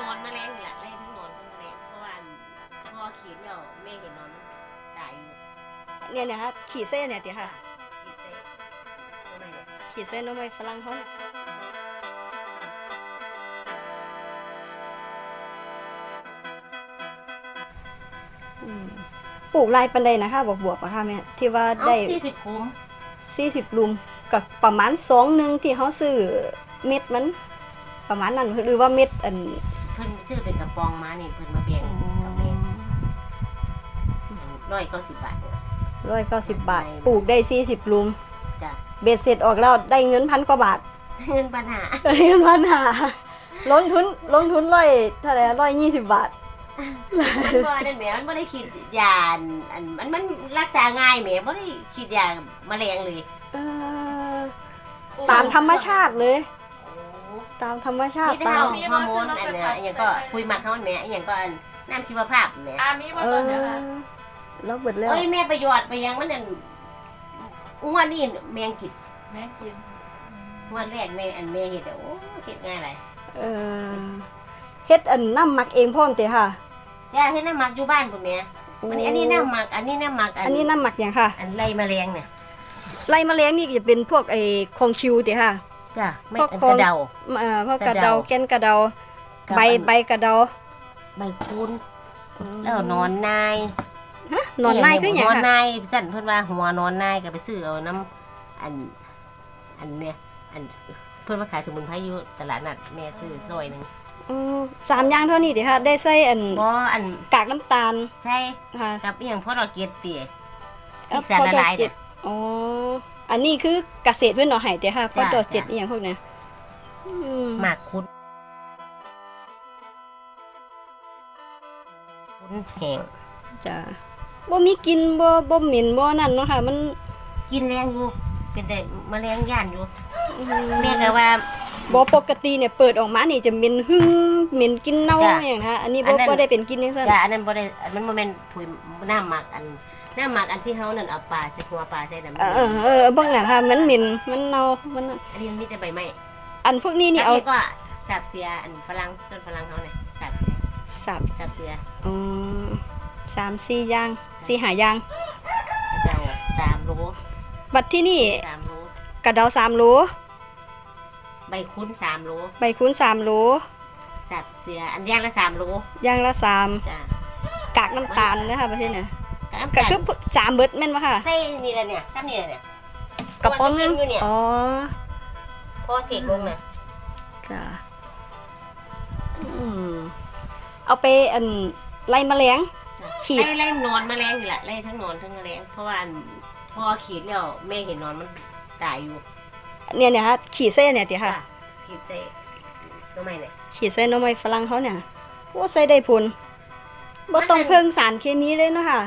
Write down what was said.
นอนแมลงนี่แหละไล่ทั้งนอนทั้งแมลงเพราะว่าพอขีดแล้วแม่เห็นนอนตายอยู่เนี่ยเนี่ยฮะขีดเส้นเนี่ยติค่ะ ขีดเส้นทำไมเลยขีดเส้นน้องไม้ฝรั่งเขาเนี่ยอืมปลูกลายปันใดนะคะบวบบวบอะค่ะแม่ที่ว่าเอาได้สี่สิบคุ้มสี่สิบลุมกับประมาณสองหนึ่งที่เขาซื้อเม็ดมัน ประมาณนั้นหรือว่าเม็ดอัน เพิ่นซื้อเป็นกระปองมานี่เพิ่นมาแบ่งกับแม่ร้อยเก้าสิบบาทเนี่ยร้อยเก้าสิบบาทไม่ปลูกได้สี่สิบลุมจ้ะเบ็ดเสร็จออกแล้วได้เงินพันกว่าบาท เงินปัญหาได้เงินพันหาลงทุนลงทุนร้อยเท่าไหร่ร้อยยี่สิบบาทมันบ่นั่นแหมมันบ่ได้คิดยาอันอันมันมันรักษาง่ายแหมบ่ได้คิดยาแมลงเลยเออตามธรรมชาติเลยโอ้ ตามธรรมชาตินี่ถ้าตาม เอาฮอร์โมนอันเนี้ยอหย่างก็คุยหมักเขาอันแหมอหย่างก็อันน้ำชีวภาพแหมอามีบ่เอตออนเนี้ยค่ะแล้วเบิดแล้วเอ้ยแม่ประโยชน์ไปยังมันนั่นอ้วนนี่แมงกิดแม่กินอ้วนแรกแม่อันแม่เฮ็ดอะโอ้เฮ็ดง่ายหลายเออเฮ็ดอันน้ำหมักเองพร้อมเตะค่ะย่าเฮ็ดน้ำหมักอยู่บ้านพุ่นแหม่อันนี้อันนี้น้ำหมักอันนี้น้ำหมักอันนี้น้ำหมักอย่างค่ะ อันไล่แมลงเนี่ยไล่แมลงนี่จะเป็นพวกไอ้ของชิวเตะค่ะ จ้ะไม่พวกอันของกระเดาเอ่อพวกกระกระเดาเดาแกนกระเดากับใบอันใบกระเดา ใบคูนแล้วนอนนายนอนนายคือหยังนอนค่ะนายสั่นเพิ่นว่าหัวนอนนายก็ไปซื้อเอาน้ำอัน อันเนี่ยอันเพิ่นมาขายสมุนไพรอยู่ตลาดนัดแม่ซื้อร้อยหนึงอือสามอย่างเท่านี้เตะค่ะ ได้ใส่อันบ่อันกากน้ำตาลใช่ค่ะกับอีหยังพอเราเก็บเตี๋ยเอ้าที่สารละลายพอดอกเจ็เนี่ดยอ๋อ อันนี้คือเกษตรเพื่อนหน่อไห้เตะค่ะพอจ้ะดอกเจ็ดจ้ะอหย่างพวกเนี้ยอืมหมากคุณคุณแห้งจ้ะบ่มีกลินบ่บ่เหม็นบ่นั่นเนาะค่ะ มันกินแรงอยู่เป็นแต่แมลงย่านอยู่อืแม่ก็ว่า บ่ปกติเนี่ยเปิดออกมานี่จะเหม็นหึ่งเหม็นกลินเน่าจ้ะอย่างนะคะอันนี้อับ่นนั้นบ่ได้เป็นกลินจังซั่นจ้ะอันนั้นบ่ได้อันนั้นบ่แม่นผุยน้ำหมักอันน้ำหมักอันที่เฮานั่นเอาปลาใส่หัวปลาใส่น้ำเออเออเออเบิ่งน่ะค่ะมันเหม็นมันเน่ามันนั่นอันนี้มันมีแต่ใบไม้อันพวกนี้นี่เอาแล้วก็สาบเสียอันฝรั่งต้นฝรั่งเขาเนี่ยสาบเสียสับสาบเสียอืมสามสี่อย่างสี่หาอย่างเจ้าสามโลบัดที่นี่สามโลกระเดาสามโลใบคุ้นสามโลใบคุ้นสามโลสาบเสียอันย่างละสามโลอย่างละสามจ้ะกากน้ำตาลนะคะประเทศเนี่ยกับน้ำก็ตาลคือสามเบิดแม่นบ่ค่ะใส่นี่แหละเนี่ยซ้ำนี่แหละเนี่ยกระป๋องหนึงตัวมันเต็มอยู่เนี่ยอ๋อพอเทกลงน่ะจ้ะอืมเอาไปอันไล่แมลงขีดไล่ไล่นอนแมลงนี่แหละไล่ทั้งนอนทั้งแมลงเพราะว่าอันพอขีดแล้วแม่เห็นนอนมันตายอยู่ เนี่ยเนี่ยฮะขีดเส้นเนี่ยติค่ะจ้ะขีดใส่ทำไมเนี่ย ขีดเส้นน้องไม้ฝรั่งเขาเนี่ยโอ้ใส่ได้ผลบ่ต้องเพิ่งสารเคมีเลยเนาะค่ะ